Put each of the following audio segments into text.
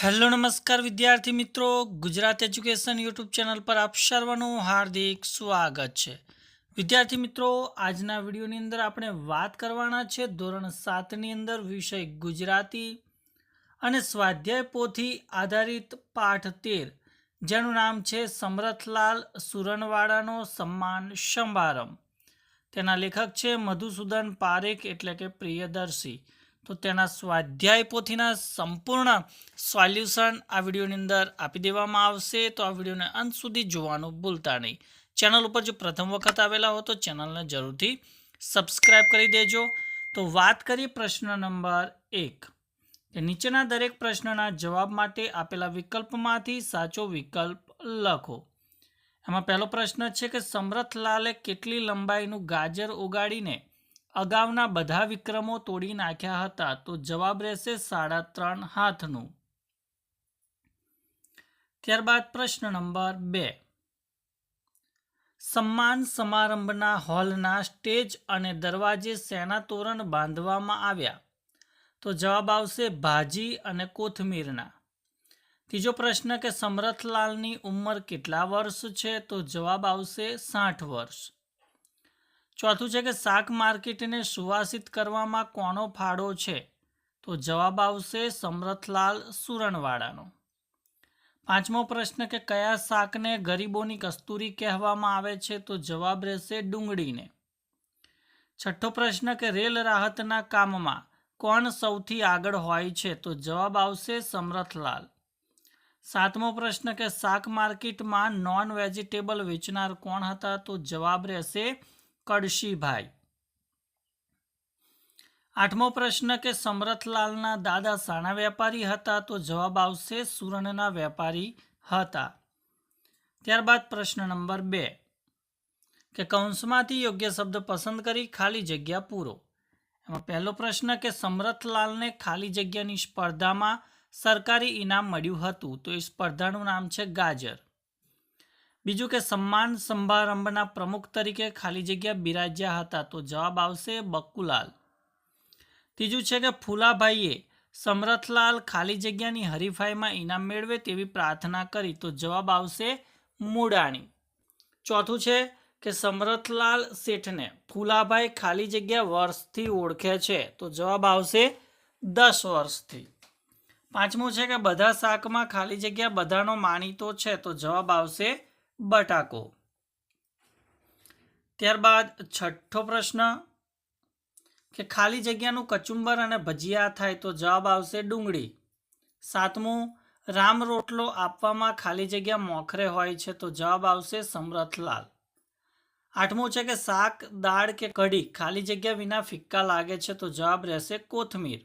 Hello, નમસ્કાર વિદ્યાર્થી મિત્રો. ગુજરાત એજ્યુકેશન યુટ્યુબ ચેનલ પર આપ સર્વનું હાર્દિક સ્વાગત છે. વિદ્યાર્થી મિત્રો, આજના વિડીયોની અંદર આપણે વાત કરવાના છે ધોરણ સાતની અંદર વિષય ગુજરાતી અને સ્વાધ્યાય પોથી આધારિત પાઠ તેર, જેનું નામ છે સમરથલાલ સુરનવાડાનો સન્માન સમારંભ. તેના લેખક છે મધુસૂદન પારેખ, એટલે કે પ્રિયદર્શી. તો તેના સ્વાધ્યાય પોથીના સંપૂર્ણ સોલ્યુશન આ વિડીયોની અંદર આપી દેવામાં આવશે. તો આ વિડીયોને અંત સુધી જોવાનું ભૂલતા નહીં. ચેનલ ઉપર જો પ્રથમ વખત આવેલા હો તો ચેનલને જરૂરથી સબસ્ક્રાઈબ કરી દેજો. તો વાત કરીએ પ્રશ્ન નંબર એક. નીચેના દરેક પ્રશ્નના જવાબ માટે આપેલા વિકલ્પમાંથી સાચો વિકલ્પ લખો. એમાં પહેલો પ્રશ્ન છે કે સમરથલાલે કેટલી લંબાઈનું ગાજર ઉગાડીને અગાઉના બધા વિક્રમો તોડી નાખ્યા હતા, તો જવાબ રહેશે સાડા ત્રણ હાથનું. ત્યારબાદ પ્રશ્ન નંબર બે. સન્માન સમારંભના હોલના સ્ટેજ અને દરવાજે સેના તોરણ બાંધવામાં આવ્યા. તો જવાબ આવશે ભાજી અને કોથમીરના. ત્રીજો પ્રશ્ન કે સમરથલાલની ઉંમર કેટલા વર્ષ છે? તો જવાબ આવશે સાઠ વર્ષ. ચોથું છે કે શાક માર્કેટને સુવાસિત કરવામાં કોનો ફાળો છે? તો જવાબ આવશે સમરથલાલ સુરણવાળાનો. પાંચમો પ્રશ્ન કે કયા શાકને ગરીબોની કસ્તુરી કહેવામાં આવે છે? તો જવાબ રહેશે ડુંગળીને. છઠ્ઠો પ્રશ્ન કે રેલ રાહતના કામમાં કોણ સૌથી આગળ હોય છે? તો જવાબ આવશે સમરથલાલ. સાતમો પ્રશ્ન કે શાક માર્કેટમાં નોન વેજીટેબલ વેચનાર કોણ હતા? તો જવાબ રહેશે કડશીભાઈ આઠમો પ્રશ્ન કે સમરથલાલના દાદા સાણા વેપારી હતા તો જવાબ આવશે સુરણના વેપારી હતા. ત્યારબાદ પ્રશ્ન નંબર બે કે કૌંસમાંથી યોગ્ય શબ્દ પસંદ કરી ખાલી જગ્યા પૂરો. એમાં પહેલો પ્રશ્ન કે સમરથલાલને ખાલી જગ્યાની સ્પર્ધામાં સરકારી ઇનામ મળ્યું હતું તો એ સ્પર્ધાનું નામ છે ગાજર. બીજું કે સન્માન સમારંભના પ્રમુખ તરીકે ખાલી જગ્યા બિરાજ્યા હતા તો જવાબ આવશે બક્કુલાલ. ત્રીજું છે કે ફૂલાભાઈએ સમરથલાલ ખાલી જગ્યાની હરીફાઈમાં ઇનામ મેળવે તેવી પ્રાર્થના કરી તો જવાબ આવશે મૂડાણી. ચોથું છે કે સમરથલાલ શેઠને ફૂલાભાઈ ખાલી જગ્યા વર્ષથી ઓળખે છે તો જવાબ આવશે દસ વર્ષથી. પાંચમું છે કે બધા શાકમાં ખાલી જગ્યા બધાનો માનીતો છે તો જવાબ આવશે બટાકો. ત્યારબાદ છઠ્ઠો પ્રશ્ન, કે ખાલી જગ્યાનું કચુંબર અને ભજીયા થાય તો જવાબ આવશે ડુંગળી. સાતમું, રામ રોટલો આપવામાં ખાલી જગ્યા મોખરે હોય છે તો જવાબ આવશે સમરથલાલ. આઠમું છે કે શાક, દાળ કે કઢી ખાલી જગ્યા વિના ફિક્કા લાગે છે તો જવાબ રહેશે કોથમીર.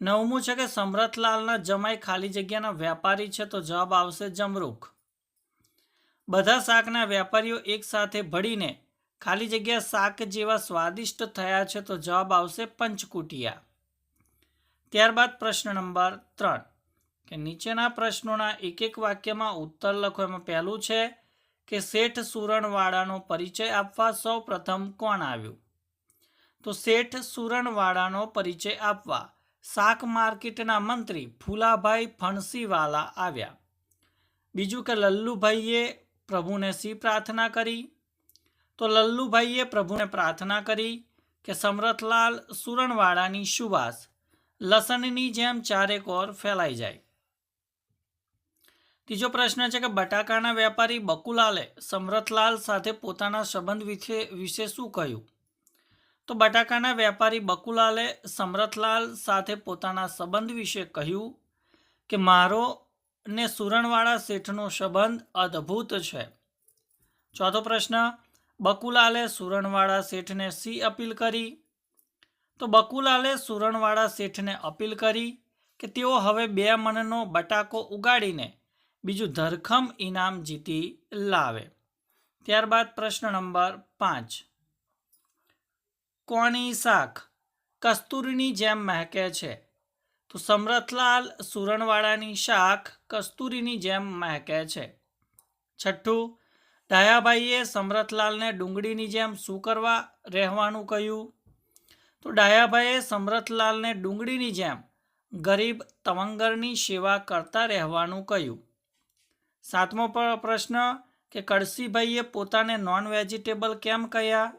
નવમું છે કે સમરથલાલના જમાઈ ખાલી જગ્યાના વેપારી છે તો જવાબ આવશે જમરૂખ. બધા શાકના વેપારીઓ એકસાથે ભળીને ખાલી જગ્યા શાક જેવા સ્વાદિષ્ટ થયા છે તો જવાબ આવશે પંચકુટિયા. ત્યારબાદ પ્રશ્ન નંબર ત્રણ. કે નીચેના પ્રશ્નોના એક એક વાક્યમાં ઉત્તર લખો. એમાં પહેલું છે કે શેઠ સુરણવાળાનો પરિચય આપવા સૌ પ્રથમ કોણ આવ્યું? તો શેઠ સુરણવાળાનો પરિચય આપવા શાક માર્કેટના મંત્રી ફૂલાભાઈ ફણસીવાલા આવ્યા. બીજું કે લલ્લુભાઈએ પ્રભુને શી પ્રાર્થના કરી? તો લલ્લુભાઈએ પ્રભુને પ્રાર્થના કરી કે સમરથલાલ સુરણવાળાની સુવાસ લસણની જેમ ચારેક ઓર ફેલાઈ જાય. ત્રીજો પ્રશ્ન છે કે બટાકાના વેપારી બકુલાલે સમરથલાલ સાથે પોતાના સંબંધ વિશે વિશે શું કહ્યું? તો બટાકાના વેપારી બકુલાલે સમરથલાલ સાથે પોતાના સંબંધ વિશે કહ્યું કે મારો ને સુરણવાળા શેઠનો સંબંધ અદ્ભુત છે. ચોથો પ્રશ્ન, બકુલાલે સુરણવાળા શેઠને સી અપીલ કરી? તો બકુલાલે સુરણવાળા શેઠને અપીલ કરી કે તેઓ હવે બે મનનો બટાકો ઉગાડીને બીજું ધરખમ ઇનામ જીતી લાવે. ત્યારબાદ પ્રશ્ન નંબર પાંચ. કોની શાખ કસ્તુરીની જેમ મહેકે છે? તો સમરથલાલ સુરણવાળાની શાખ કસ્તુરીની જેમ મહેકે છે. છઠ્ઠું, ડાયાભાઈએ સમરથલાલને ડુંગળીની જેમ શું કરવા રહેવાનું કહ્યું? તો ડાયાભાઈએ સમરથલાલને ડુંગળીની જેમ ગરીબ તવંગરની સેવા કરતા રહેવાનું કહ્યું. સાતમો પ્રશ્ન કે કળસીભાઈએ પોતાને નોન વેજીટેબલ કેમ કહ્યા?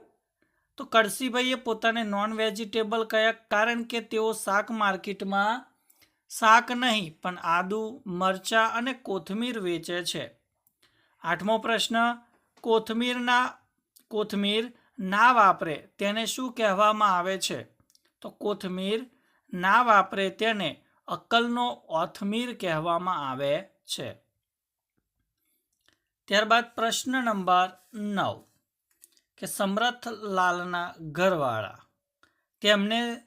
તો કરશીભાઈએ પોતાને નોન વેજીટેબલ કહ્યા કારણ કે તેઓ શાક માર્કેટમાં શાક નહીં, પણ આદુ, મરચાં અને કોથમીર વેચે છે. આઠમો પ્રશ્ન, કોથમીરના, કોથમીર ના વાપરે તેને શું કહેવામાં આવે છે? તો કોથમીર ના વાપરે તેને અક્કલનો ઓથમીર કહેવામાં આવે છે. ત્યારબાદ પ્રશ્ન નંબર નવ. કે સમરથલાલના ઘરવાળા. તેમને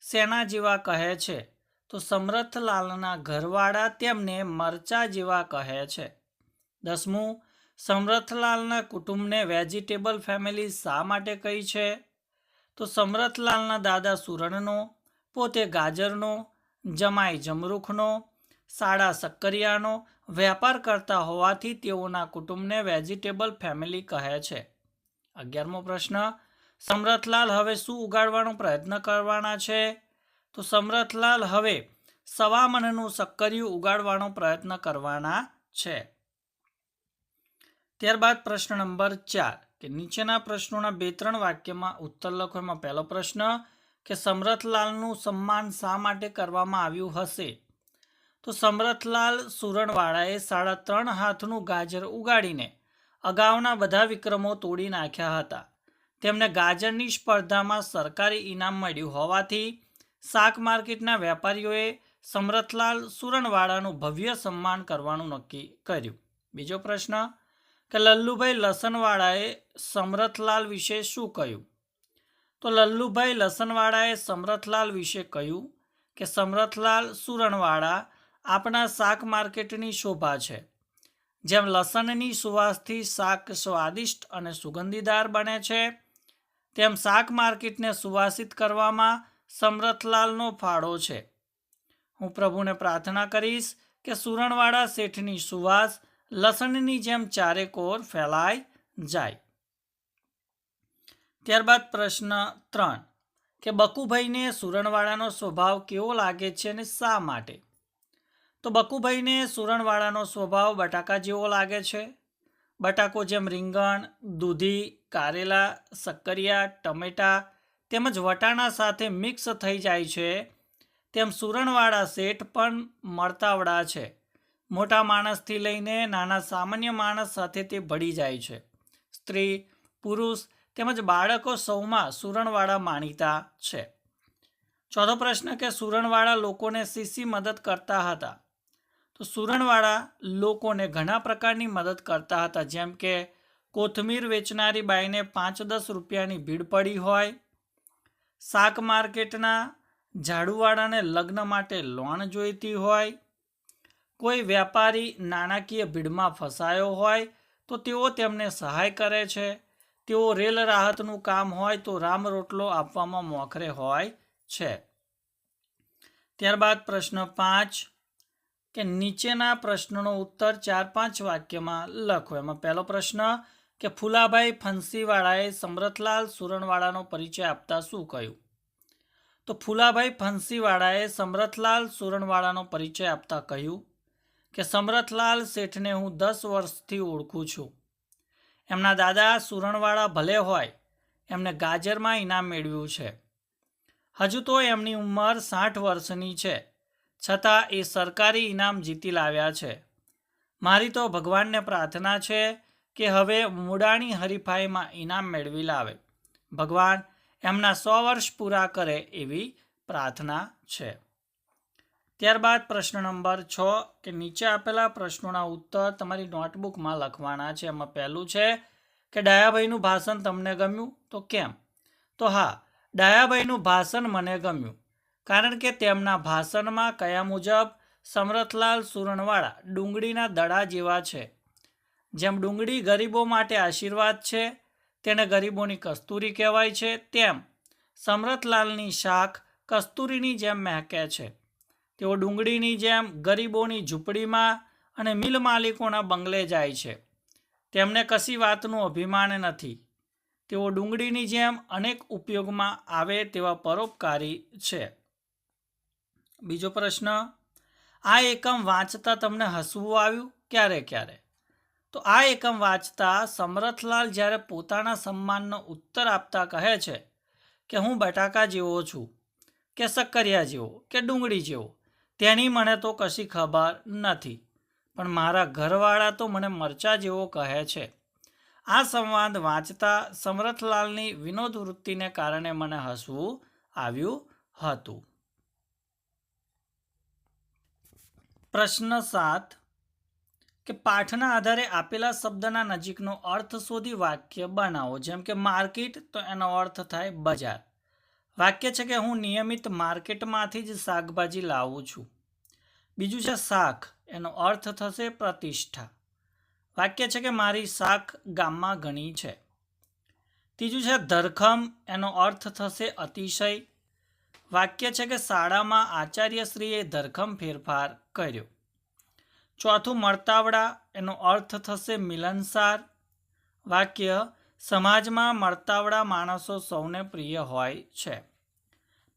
સેના જેવા કહે છે. તો સમરથલાલના ઘરવાળા તેમને મરચા જેવા કહે છે. દસમું સમરથલાલના કુટુંબને વેજીટેબલ ફેમિલી શા માટે કહી છે? તો સમરથલાલના દાદા સુરણનો, પોતે ગાજરનો, જમાઈ જમરૂખનો, સાડા સક્કરિયાનો વેપાર કરતા હોવાથી તેઓના કુટુંબને વેજીટેબલ ફેમિલી કહે છે. અગિયારમો પ્રશ્ન, સમરથલાલ હવે શું ઉગાડવાનો પ્રયત્ન કરવાના છે? તો સમરથલાલ હવે સવા મનનું સક્કરિયું ઉગાડવાનો પ્રયત્ન કરવાના છે. ત્યારબાદ પ્રશ્ન નંબર ચાર, કે નીચેના પ્રશ્નોના બે ત્રણ વાક્યમાં ઉત્તર લખો. એમાં પહેલો પ્રશ્ન, કે સમરથલાલનું સન્માન શા માટે કરવામાં આવ્યું હશે? તો સમરથલાલ સુરણવાળાએ સાડા ત્રણ હાથનું ગાજર ઉગાડીને અગાઉના બધા વિક્રમો તોડી નાખ્યા હતા. તેમને ગાજરની સ્પર્ધામાં સરકારી ઇનામ મળ્યું હોવાથી શાક માર્કેટના વેપારીઓએ સમરથલાલ સુરણવાળાનું ભવ્ય સન્માન કરવાનું નક્કી કર્યું. બીજો પ્રશ્ન, કે લલ્લુભાઈ લસણવાળાએ સમરથલાલ વિશે શું કહ્યું? તો લલ્લુભાઈ લસણવાળાએ સમરથલાલ વિશે કહ્યું કે, સમરથલાલ સુરણવાળા આપણા શાક માર્કેટની શોભા છે. જેમ લસણની સુવાસથી શાક સ્વાદિષ્ટ અને સુગંધીદાર બને છે, તેમ શાક માર્કેટને સુવાસિત કરવામાં સમરથલાલનો ફાળો છે. હું પ્રભુને પ્રાર્થના કરીશ કે સુરણવાળા શેઠની સુવાસ લસણની જેમ ચારેકોર ફેલાઈ જાય. ત્યારબાદ પ્રશ્ન ત્રણ, કે બકુભાઈને સુરણવાળાનો સ્વભાવ કેવો લાગે છે અને શા માટે? તો બકુભાઈને સુરણવાળાનો સ્વભાવ બટાકા જેવો લાગે છે. બટાકો જેમ રીંગણ, દૂધી, કારેલા શક્કરિયા ટમેટા તેમજ વટાણા સાથે મિક્સ થઈ જાય છે, તેમ સુરણવાળા શેઠ પણ મળતાવડા છે. મોટા માણસથી લઈને નાના સામાન્ય માણસ સાથે તે ભળી જાય છે. સ્ત્રી, પુરુષ તેમજ બાળકો સૌમાં સુરણવાળા માનીતા છે. ચોથો પ્રશ્ન કે સુરણવાળા લોકોને સીસી મદદ કરતા હતા? તો સુરણવાળા લોકોને ઘણા પ્રકારની મદદ કરતા હતા. જેમ કે કોથમીર વેચનારી બાઈને પાંચ દસ રૂપિયાની ભીડ પડી હોય, શાક માર્કેટના ઝાડુવાળાને લગ્ન માટે લોન જોઈતી હોય, કોઈ વેપારી નાણાકીય ભીડમાં ફસાયો હોય, તો તેઓ તેમને સહાય કરે છે. તેઓ રેલ રાહતનું કામ હોય તો રામ રોટલો આપવામાં મોખરે હોય છે. ત્યારબાદ પ્રશ્ન પાંચ કે નીચેના પ્રશ્નનો ઉત્તર ચાર પાંચ વાક્યમાં લખો. એમાં પહેલો પ્રશ્ન, કે ફુલાભાઈ ફંસીવાળાએ સમરથલાલ સુરણવાળાનો પરિચય આપતા શું કહ્યું? તો ફુલાભાઈ ફંસીવાળાએ સમરથલાલ સુરણવાળાનો પરિચય આપતા કહ્યું કે, સમરથલાલ શેઠને હું દસ વર્ષથી ઓળખું છું. એમના દાદા સુરણવાળા ભલે હોય, એમને ગાજરમાં ઇનામ મેળવ્યું છે. હજુ તો એમની ઉંમર સાઠ વર્ષની છે. છતાં એ સરકારી ઇનામ જીતી લાવ્યા છે. મારી તો ભગવાનને પ્રાર્થના છે કે હવે મુડાણી હરીફાઈમાં ઇનામ મેળવી લાવે. ભગવાન એમના સો વર્ષ પૂરા કરે એવી પ્રાર્થના છે. ત્યારબાદ પ્રશ્ન નંબર છ કે નીચે આપેલા પ્રશ્નોના ઉત્તર તમારી નોટબુકમાં લખવાના છે. એમાં પહેલું છે કે ડાયાભાઈનું ભાષણ તમને ગમ્યું? તો કેમ? તો હા, ડાયાભાઈનું ભાષણ મને ગમ્યું. કારણ કે તેમના ભાષણમાં કયા મુજબ સમરથલાલ સુરણવાળા ડુંગળીના દડા જેવા છે. જેમ ડુંગળી ગરીબો માટે આશીર્વાદ છે, તેને ગરીબોની કસ્તુરી કહેવાય છે, તેમ સમરથલાલની શાખ કસ્તુરીની જેમ મહેકે છે. તેઓ ડુંગળીની જેમ ગરીબોની ઝૂંપડીમાં અને મિલ માલિકોના બંગલે જાય છે. તેમને કશી વાતનું અભિમાન નથી. તેઓ ડુંગળીની જેમ અનેક ઉપયોગમાં આવે તેવા પરોપકારી છે. બીજો પ્રશ્ન, આ એકમ વાંચતા તમને હસવું આવ્યું? ક્યારે ક્યારે? તો આ એકમ વાંચતા સમરથલાલ જ્યારે પોતાના સન્માનનો ઉત્તર આપતા કહે છે કે, હું બટાકા જેવો છું, કે સક્કરિયા જેવો, કે ડુંગળી જેવો, તેની મને તો કશી ખબર નથી. પણ મારા ઘરવાળા તો મને મરચા જેવો કહે છે. આ સંવાદ વાંચતા સમરથલાલની વિનોદ વૃત્તિને કારણે મને હસવું આવ્યું હતું. પ્રશ્ન સાત, કે પાઠના આધારે આપેલા શબ્દના નજીકનો અર્થ શોધી વાક્ય બનાવો. જેમ કે માર્કેટ, તો એનો અર્થ થાય બજાર. વાક્ય છે કે હું નિયમિત માર્કેટમાંથી જ શાકભાજી લાવું છું. બીજું છે શાક, એનો અર્થ થશે પ્રતિષ્ઠા. વાક્ય છે કે મારી શાક ગામમાં ઘણી છે. ત્રીજું છે ધરખમ, એનો અર્થ થશે અતિશય. વાક્ય છે કે શાળામાં આચાર્યશ્રીએ ધરખમ ફેરફાર કર્યો. ચોથું, મળતાવડા, એનો અર્થ થશે મિલનસાર. વાક્ય, સમાજમાં મળતાવડા માણસો સૌને પ્રિય હોય છે.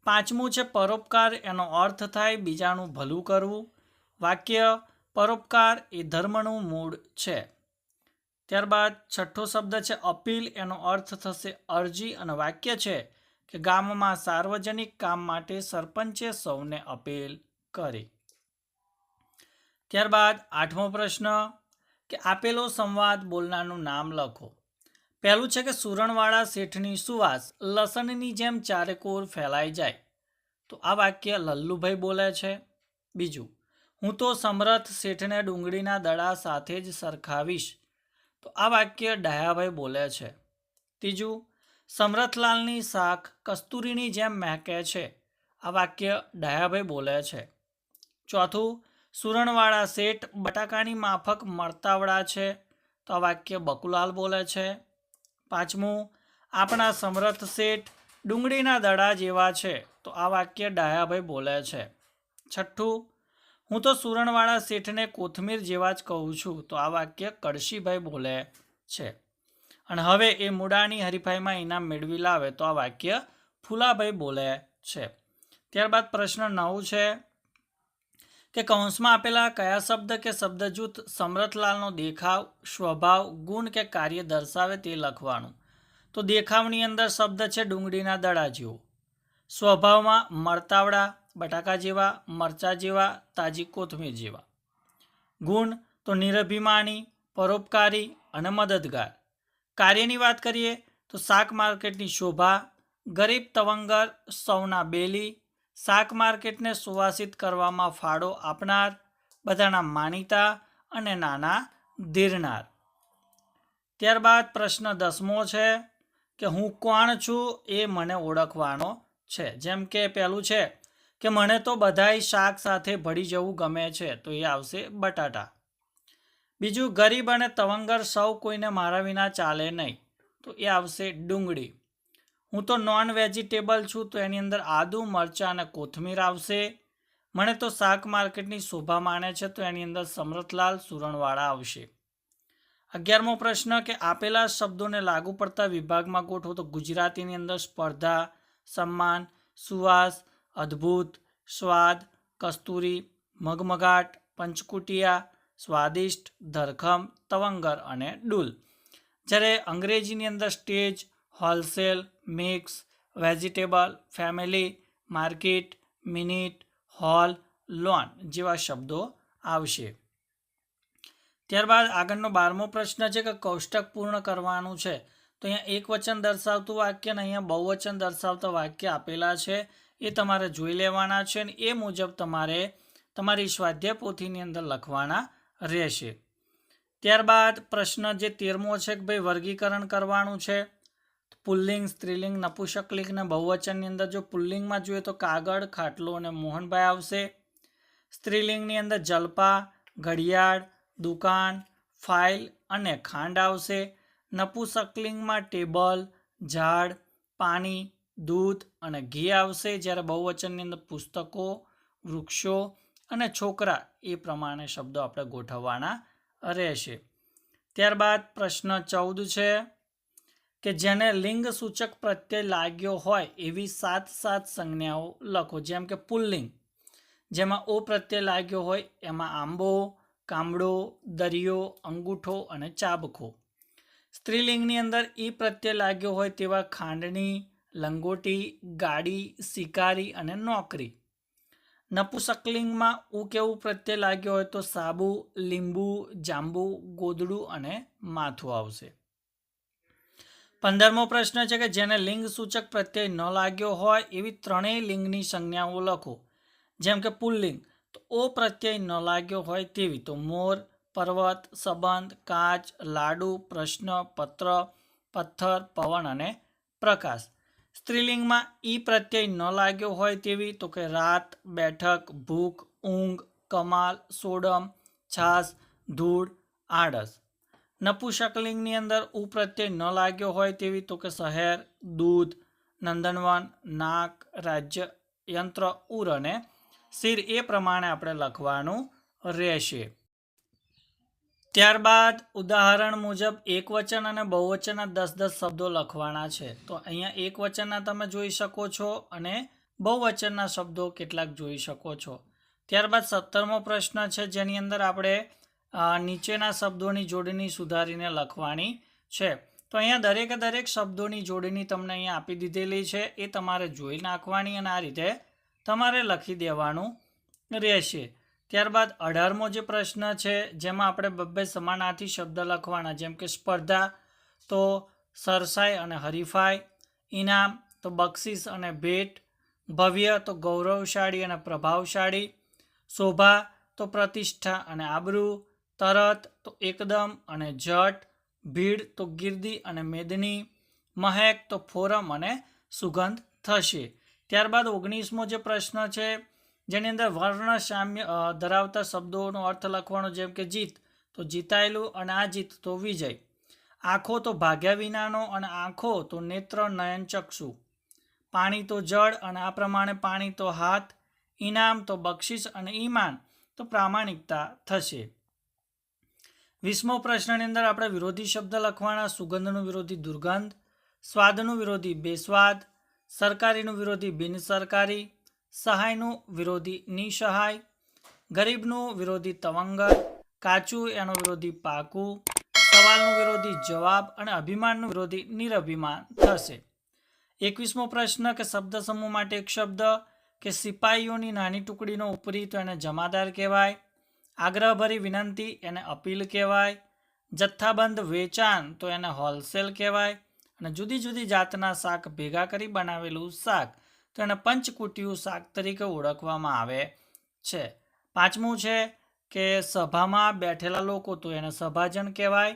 પાંચમું છે, પરોપકાર, એનો અર્થ થાય બીજાનું ભલું કરવું. વાક્ય, પરોપકાર એ ધર્મનું મૂળ છે. ત્યારબાદ છઠ્ઠો શબ્દ છે, અપીલ, એનો અર્થ થશે અરજી અને વાક્ય છે કે ગામમાં સાર્વજનિક કામ માટે સરપંચે સૌને અપીલ કરી. ત્યારબાદ આઠમો પ્રશ્ન, કે આપેલો સંવાદ બોલનારનું નામ લખો. પહેલું છે કે સુરણવાળા શેઠની સુવાસ લસણની જેમ ચારેકોર ફેલાઈ જાય. તો આ વાક્ય લલ્લુભાઈ બોલે છે. બીજું, હું તો સમરથ શેઠને ડુંગળીના દડા સાથે જ સરખાવીશ. તો આ વાક્ય ડાયાભાઈ બોલે છે. ત્રીજું સમરથલાલની શાક કસ્તુરીની જેમ મહેકે છે. આ વાક્ય ડાયાભાઈ બોલે છે. ચોથું, સુરણવાળા શેઠ બટાકાની માફક મળતાવડા છે. તો આ વાક્ય બકુલાલ બોલે છે. પાંચમું, આપણા સમરથ શેઠ ડુંગળીના દડા જેવા છે. તો આ વાક્ય ડાયાભાઈ બોલે છે. છઠ્ઠું, હું તો સુરણવાળા શેઠને કોથમીર જેવા જ કહું છું. તો આ વાક્ય કળશીભાઈ બોલે છે. અને હવે એ મૂડાની હરીફાઈમાં ઇનામ મેળવી લાવે તો આ વાક્ય ફૂલાભાઈ બોલે છે. ત્યારબાદ પ્રશ્ન નવ છે કે કૌંસમાં આપેલા કયા શબ્દ કે શબ્દ જૂથ સમરથલાલનો દેખાવ, સ્વભાવ, ગુણ કે કાર્ય દર્શાવે તે લખવાનું? તો દેખાવની અંદર શબ્દ છે ડુંગળીના દડા જેવો. સ્વભાવમાં મરતાવડા, બટાકા જેવા, મરચા જેવા, તાજી કોથમીર જેવા. ગુણ તો નિરભિમાની, પરોપકારી અને મદદગાર. કાર્યની વાત કરીએ તો શાક માર્કેટની શોભા, ગરીબ તવંગર સૌના બેલી, શાક માર્કેટને સુવાસિત કરવામાં ફાળો આપનાર, બધાના માનીતા અને નાના ધીરનાર. ત્યારબાદ પ્રશ્ન દસમો છે કે હું કોણ છું એ મને ઓળખવાનો છે. જેમ કે પહેલું છે કે મને તો બધાય શાક સાથે ભળી જવું ગમે છે, તો એ આવશે બટાટા. બીજું, ગરીબ અને તવંગર સૌ કોઈને મારા વિના ચાલે નહીં. તો એ આવશે ડુંગળી. હું તો નોન વેજીટેબલ છું, તો એની અંદર આદુ, મરચાં અને કોથમીર આવશે. મને તો શાક માર્કેટની શોભા માને છે, તો એની અંદર સમરતલાલ સુરણવાળા આવશે. અગિયારમો પ્રશ્ન કે આપેલા શબ્દોને લાગુ પડતા વિભાગમાં ગોઠવો તો ગુજરાતીની અંદર સ્પર્ધા, સન્માન, સુવાસ, અદ્ભુત, સ્વાદ, કસ્તુરી, મગમગાટ, પંચકુટિયા સ્વાદિષ્ટ ધરખમ, તવંગર અને ડુલ. જ્યારે અંગ્રેજીની અંદર stage, wholesale, mix, vegetable, family, market, minute, hall, loan જેવા શબ્દો આવશે. ત્યારબાદ આગળનો બારમો પ્રશ્ન છે કે કોષ્ટક પૂર્ણ કરવાનું છે. તો અહીંયા એક વચન દર્શાવતું વાક્ય અને અહીંયા બહુવચન દર્શાવતા વાક્ય આપેલા છે. એ તમારે જોઈ લેવાના છે અને એ મુજબ તમારે તમારી સ્વાધ્યાય પોથીની અંદર લખવાના રહેશે. ત્યારબાદ પ્રશ્ન જે તેરમો છે કે ભાઈ વર્ગીકરણ કરવાનું છે. પુલ્લિંગ, સ્ત્રીલિંગ, નપુસકલિંગ અને બહુવચનની અંદર જો પુલ્લિંગમાં જોઈએ તો કાગળ, ખાટલો અને મોહનભાઈ આવશે. સ્ત્રીલિંગની અંદર જલપા, ઘડિયાળ, દુકાન, ફાઇલ અને ખાંડ આવશે. નપુસકલિંગમાં ટેબલ, ઝાડ, પાણી, દૂધ અને ઘી આવશે. જ્યારે બહુવચનની અંદર પુસ્તકો, વૃક્ષો અને છોકરા એ પ્રમાણે શબ્દો આપણે ગોઠવવાના રહેશે. ત્યારબાદ પ્રશ્ન ચૌદ છે કે જેને લિંગ સૂચક પ્રત્યય લાગ્યો હોય એવી સાત સાત સંજ્ઞાઓ લખો. જેમ કે પુલ્લિંગ, જેમાં ઓ પ્રત્યય લાગ્યો હોય એમાં આંબો કામડો દરિયો, અંગૂઠો અને ચાબખો સ્ત્રીલિંગની અંદર ઈ પ્રત્યય લાગ્યો હોય તેવા ખાંડણી લંગોટી, ગાડી, શિકારી અને નોકરી. નપુસકલિંગમાં ઉ કેવું પ્રત્યય લાગ્યો હોય તો સાબુ, લીંબુ, જાંબુ, ગોદડું અને માથું આવશે. પંદરમો પ્રશ્ન છે કે જેને લિંગ સૂચક પ્રત્યય ન લાગ્યો હોય એવી ત્રણેય લિંગની સંજ્ઞાઓ લખો. જેમ કે પુલ્લિંગ, તો ઓ પ્રત્યય ન લાગ્યો હોય તેવી તો મોર, પર્વત, સંબંધ, કાચ, લાડુ, પ્રશ્ન, પત્ર, પથ્થર, પવન અને પ્રકાશ. સ્ત્રીલિંગમાં ઈ પ્રત્યય ન લાગ્યો હોય તેવી તો કે રાત, બેઠક, ભૂખ, ઊંઘ, કમાલ, સોડમ છાસ ધૂળ, આળસ. નપુસકલિંગની અંદર ઉ પ્રત્યય ન લાગ્યો હોય તેવી તો કે શહેર, દૂધ, નંદનવન, નાક, રાજ્ય, યંત્ર, ઉર અને શિર એ પ્રમાણે આપણે લખવાનું રહેશે. ત્યારબાદ ઉદાહરણ મુજબ એકવચન અને બહુવચનના દસ દસ શબ્દો લખવાના છે. તો અહીંયા એકવચનના તમે જોઈ શકો છો અને બહુવચનના શબ્દો કેટલાક જોઈ શકો છો. ત્યારબાદ સત્તરમો પ્રશ્ન છે, જેની અંદર આપણે નીચેના શબ્દોની જોડણી સુધારીને લખવાની છે. તો અહીંયા દરેકે દરેક શબ્દોની જોડણી તમને અહીંયા આપી દીધેલી છે. એ તમારે જોઈ નાખવાની અને આ રીતે તમારે લખી દેવાનું રહેશે. ત્યારબાદ અઢારમો જે પ્રશ્ન છે, જેમાં આપણે બબ્બે સમાનાર્થી શબ્દ લખવાના, જેમ કે સ્પર્ધા, તો સરસાઈ અને હરીફાઈ, ઇનામ, તો બક્ષિસ અને ભેટ, ભવ્ય, તો ગૌરવશાળી અને પ્રભાવશાળી, શોભા, તો પ્રતિષ્ઠા અને આબરૂ, તરત, તો એકદમ અને જટ, ભીડ, તો ગીર્દી અને મેદની, મહેક, તો ફોરમ અને સુગંધ થશે. ત્યારબાદ ઓગણીસમો જે પ્રશ્ન છે જેની અંદર વર્ણ સામ્ય ધરાવતા શબ્દોનો અર્થ લખવાનો જેમ કે જીત, તો જીતાયેલું અને આ જીત તો વિજય. આંખો તો ભાગ્યા વિનાનો અને આંખો તો નેત્ર નયન ચક્ષુ. પાણી તો જળ અને આ પ્રમાણે પાણી તો હાથ ઇનામ તો બક્ષિસ અને ઈમાન, તો પ્રામાણિકતા થશે. વીસમો પ્રશ્નની અંદર આપણે વિરોધી શબ્દ લખવાના, સુગંધનું વિરોધી દુર્ગંધ, સ્વાદનું વિરોધી બેસ્વાદ, સરકારીનું વિરોધી બિનસરકારી સહાયનું વિરોધી નિસહાય, ગરીબનું વિરોધી તવંગર, કાચું એનો વિરોધી પાકું, સવાલનું વિરોધી જવાબ અને અભિમાનનું વિરોધી નિરભિમાન થશે. એકવીસમો પ્રશ્ન, કે શબ્દ સમૂહ માટે એક શબ્દ, કે સિપાહીઓની નાની ટુકડીનો ઉપરી તો એને જમાદાર કહેવાય, આગ્રહભરી વિનંતી એને અપીલ કહેવાય, જથ્થાબંધ વેચાણ તો એને હોલસેલ કહેવાય, અને જુદી જુદી જાતના શાક ભેગા કરી બનાવેલું શાક તો એને પંચકુટિયું શાક તરીકે ઓળખવામાં આવે છે. પાંચમું છે કે સભામાં બેઠેલા લોકો તો એને સભાજન કહેવાય.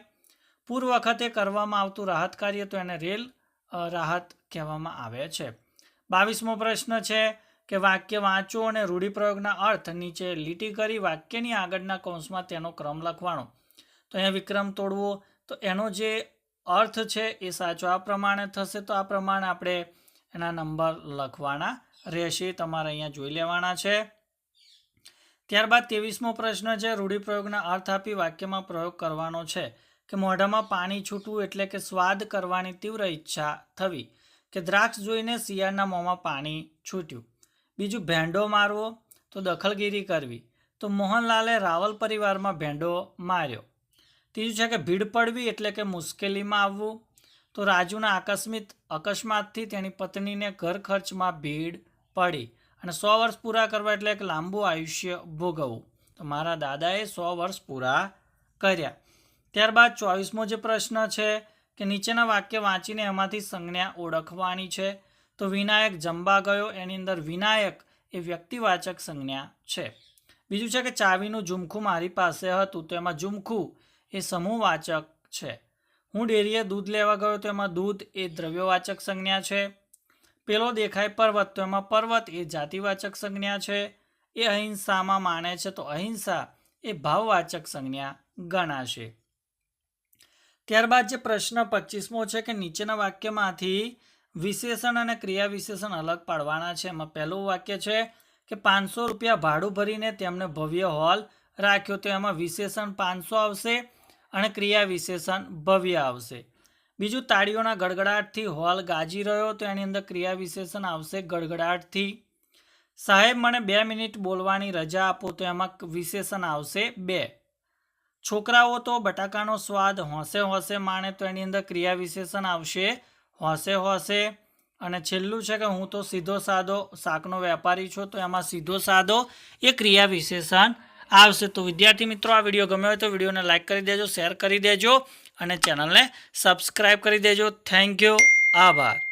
પૂર્વ વખતે કરવામાં આવતું રાહત કાર્ય તો એને રેલ રાહત કહેવામાં આવે છે. બાવીસમો પ્રશ્ન છે કે વાક્ય વાંચો અને રૂઢિપ્રયોગના અર્થ નીચે લીટી કરી વાક્યની આગળના કૌંસમાં તેનો ક્રમ લખવાનો. તો અહીંયા વિક્રમ તોડવો, તો એનો જે અર્થ છે એ સાચો આ પ્રમાણે થશે. તો આ પ્રમાણે આપણે એના નંબર લખવાના રહેશે. તમારે અહીંયા જોઈ લેવાના છે. ત્યારબાદ ત્રેવીસમો પ્રશ્ન છે, રૂઢિપ્રયોગના અર્થ આપી વાક્યમાં પ્રયોગ કરવાનો છે કે મોઢામાં પાણી છૂટવું એટલે કે સ્વાદ કરવાની તીવ્ર ઈચ્છા થવી કે દ્રાક્ષ જોઈને શિયાળના મોંમાં પાણી છૂટ્યું. બીજું, ભેંડો મારવો, તો દખલગીરી કરવી. તો મોહનલાલે રાવલ પરિવારમાં ભેંડો માર્યો. ત્રીજું છે કે ભીડ પડવી એટલે કે મુશ્કેલીમાં આવવું. તો રાજુના આકસ્મિક અકસ્માતથી તેની પત્નીને ઘર ખર્ચમાં ભીડ પડી અને સો વર્ષ પૂરા કરવા એટલે એક લાંબુ આયુષ્ય ભોગવવું. તો મારા દાદાએ સો વર્ષ પૂરા કર્યા. ત્યારબાદ ચોવીસમો જે પ્રશ્ન છે કે નીચેના વાક્ય વાંચીને એમાંથી સંજ્ઞા ઓળખવાની છે, તો વિનાયક જંબા ગયો, એની અંદર વિનાયક એ વ્યક્તિવાચક સંજ્ઞા છે. બીજું છે કે ચાવીનું ઝુમખું મારી પાસે હતું, તો એમાં ઝુમખું એ સમૂહવાચક છે. હું ડેરીએ દૂધ લેવા ગયો તો એમાં દૂધ એ દ્રવ્યવાચક સંજ્ઞા છે. પેલો દેખાય પર્વત તો એમાં પર્વત એ જાતિવાચક સંજ્ઞા છે. એ અહિંસામાં માને છે તો અહિંસા એ ભાવવાચક સંજ્ઞા ગણાશે. ત્યારબાદ જે પ્રશ્ન પચીસમો છે કે નીચેના વાક્યમાંથી વિશેષણ અને ક્રિયા વિશેષણ અલગ પાડવાના છે. એમાં પહેલું વાક્ય છે કે પાંચસો રૂપિયા ભાડું ભરીને તેમને ભવ્ય હોલ રાખ્યો તો એમાં વિશેષણ પાંચસો આવશે. અને ક્રિયા વિશેષણ ભવ્ય આવશે. બીજું, તાળીઓના ગડગડાટથી હોલ ગાજી રહ્યો તો એની અંદર ક્રિયા વિશેષણ આવશે ગડગડાટથી. સાહેબ, મને બે મિનિટ બોલવાની રજા આપો તો એમાં વિશેષણ આવશે બે. છોકરાઓ તો બટાકાનો સ્વાદ હોંશે હોંશે માણે તો એની અંદર ક્રિયા વિશેષણ આવશે હોંશે હોંશે. અને છેલ્લું છે કે હું તો સીધો સાદો શાકનો વેપારી છું તો એમાં સીધો સાદો એ ક્રિયા વિશેષણ આવશે. તો વિદ્યાર્થી મિત્રો, આ વીડિયો ગમ્યો હોય તો વિડીયોને લાઇક કરી દેજો, શેર કરી દેજો અને ચેનલને સબસ્ક્રાઈબ કરી દેજો. Thank you. આભાર.